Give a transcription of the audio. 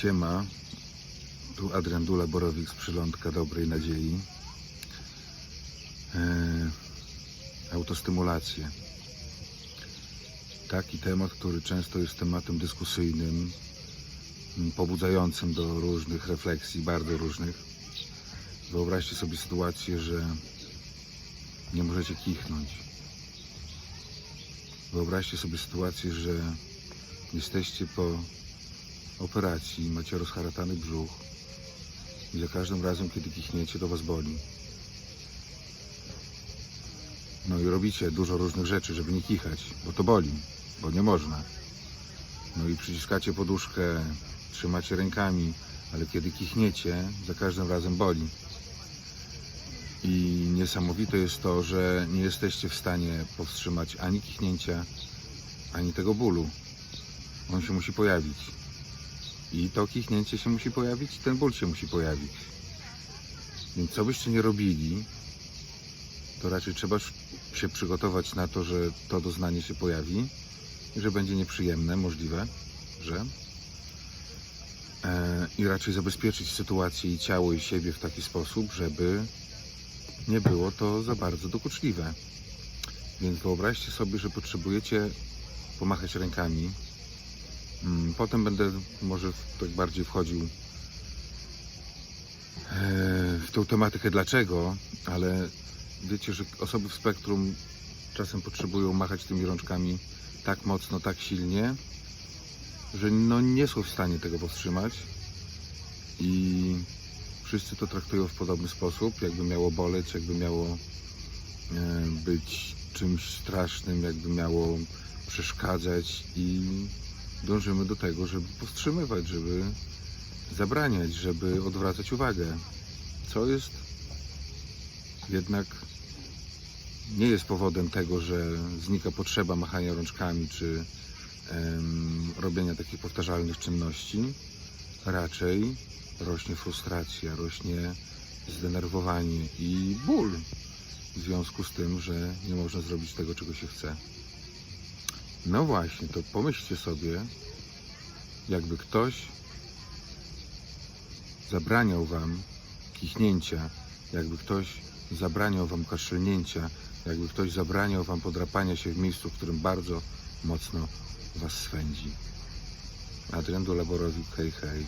Siema, tu Adrian Dula Borowik z Przylądka Dobrej Nadziei. E, autostymulacje. Taki temat, który często jest tematem dyskusyjnym, pobudzającym do różnych refleksji, bardzo różnych. Wyobraźcie sobie sytuację, że nie możecie kichnąć. Wyobraźcie sobie sytuację, że jesteście po operacji, macie rozharatany brzuch i za każdym razem, kiedy kichniecie, to was boli. No i robicie dużo różnych rzeczy, żeby nie kichać, bo to boli, bo nie można. No i przyciskacie poduszkę, trzymacie rękami, ale kiedy kichniecie, za każdym razem boli. I niesamowite jest to, że nie jesteście w stanie powstrzymać ani kichnięcia, ani tego bólu. On się musi pojawić. I to kichnięcie się musi pojawić, ten ból się musi pojawić. Więc co byście nie robili, to raczej trzeba się przygotować na to, że to doznanie się pojawi że będzie nieprzyjemne, możliwe, że. E, I raczej zabezpieczyć sytuację i ciało i siebie w taki sposób, żeby nie było to za bardzo dokuczliwe. Więc wyobraźcie sobie, że potrzebujecie pomachać rękami. Mm, Potem będę może tak bardziej wchodził e, w tą tematykę dlaczego, ale wiecie, że osoby w spektrum czasem potrzebują machać tymi rączkami tak mocno, tak silnie, że no nie są w stanie tego powstrzymać i wszyscy to traktują w podobny sposób, jakby miało boleć, jakby miało e, być czymś strasznym, jakby miało przeszkadzać i dążymy do tego, żeby powstrzymywać, żeby zabraniać, żeby odwracać uwagę, co jest jednak nie jest powodem tego, że znika potrzeba machania rączkami czy em, robienia takich powtarzalnych czynności. Raczej rośnie frustracja, rośnie zdenerwowanie i ból w związku z tym, że nie można zrobić tego, czego się chce. No właśnie, to pomyślcie sobie, jakby ktoś zabraniał wam kichnięcia, jakby ktoś zabraniał wam kaszlnięcia, jakby ktoś zabraniał wam podrapania się w miejscu, w którym bardzo mocno was swędzi. Adrian Dolaborowik, hej hej.